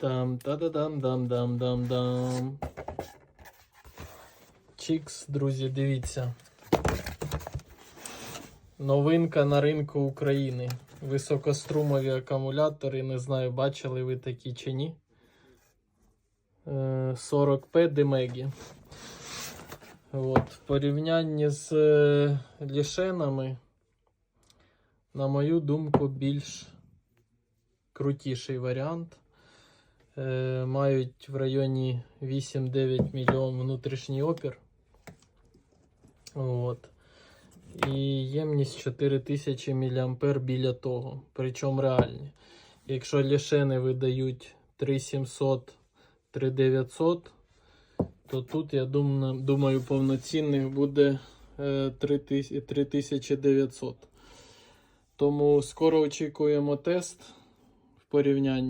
Там та да дам дам дам дам дам. Чікс, друзі, дивіться. Новинка на ринку України. Високострумові акумулятори. Не знаю, бачили ви такі чи ні. Е, 40P Демегі. От, в порівнянні з е, лішенами, на мою думку, більш крутіший варіант. Е, мають в районі 8-9 мільйон внутрішній опір. От. І ємність 4000 мА біля того. Причому реальні. Якщо лішени видають 3700 3900, то тут, я думаю, повноцінних буде е, 3000 3900. Тому скоро очікуємо тест в порівнянні.